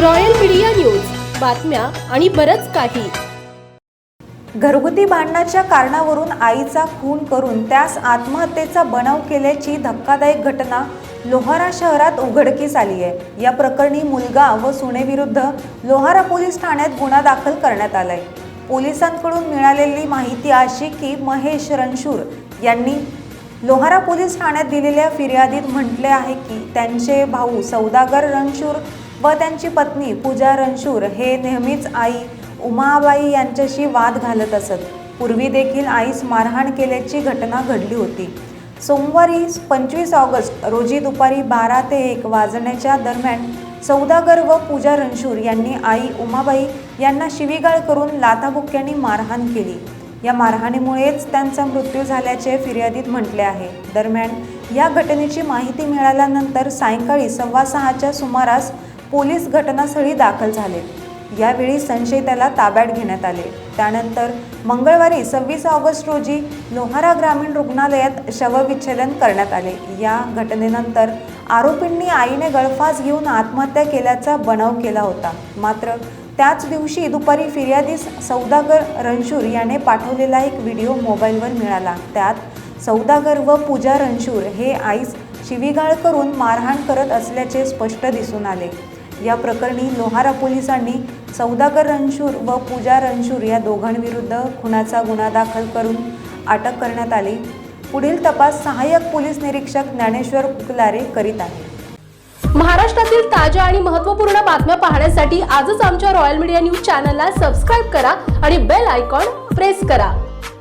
Royal media news. बातम्या आणि बरंच काही. घरगुती भांडणाच्या कारणावरून आईचा खून करून त्यास आत्महत्येचा बनाव केल्याची धक्कादायक घटना लोहारा शहरात उघडकीस आली आहे. या प्रकरणी मुलगा व सुनेविरुद्ध लोहारा पोलीस ठाण्यात गुन्हा दाखल करण्यात आलाय. पोलिसांकडून मिळालेली माहिती अशी की महेश रणशूर यांनी लोहारा पोलीस ठाण्यात दिलेल्या फिर्यादीत म्हटले आहे की त्यांचे भाऊ सौदागर रणशूर व त्यांची पत्नी पूजा रणशूर हे नेहमीच आई उमाबाई यांच्याशी वाद घालत असत. पूर्वी देखील आईस मारहाण केल्याची घटना घडली होती. सोमवारी पंचवीस ऑगस्ट रोजी दुपारी बारा ते एक वाजण्याच्या दरम्यान सौदागर व पूजा रणशूर यांनी आई उमाबाई यांना शिवीगाळ करून लाथाबुक्क्यांनी मारहाण केली. या मारहाणीमुळेच त्यांचा मृत्यू झाल्याचे फिर्यादीत म्हटले आहे. दरम्यान या घटनेची माहिती मिळाल्यानंतर सायंकाळी सव्वा सहाच्या सुमारास पोलीस घटनास्थळी दाखल झाले. यावेळी संशयिताला ताब्यात घेण्यात आले. त्यानंतर मंगळवारी सव्वीस ऑगस्ट रोजी लोहारा ग्रामीण रुग्णालयात शवविच्छेदन करण्यात आले. या घटनेनंतर आरोपींनी आईने गळफास घेऊन आत्महत्या केल्याचा बनाव केला होता. मात्र त्याच दिवशी दुपारी फिर्यादीस सौदागर रणशूर याने पाठवलेला एक व्हिडिओ मोबाईलवर मिळाला. त्यात सौदागर व पूजा रणशूर हे आईस शिवीगाळ करून मारहाण करत असल्याचे स्पष्ट दिसून आले. या प्रकरणी लोहारा पोलिसांनी सौदागर रणशूर व पूजा रणशूर या दोघांविरुद्ध खुनाचा गुन्हा दाखल करून अटक करण्यात आली. पुढील तपास सहाय्यक पोलीस निरीक्षक ज्ञानेश्वर कुकलारे करीत आहेत. महाराष्ट्रातील ताज्या आणि महत्त्वपूर्ण बातम्या पाहण्यासाठी आजच आमच्या रॉयल मीडिया न्यूज चॅनलला सबस्क्राईब करा आणि बेल आयकॉन प्रेस करा.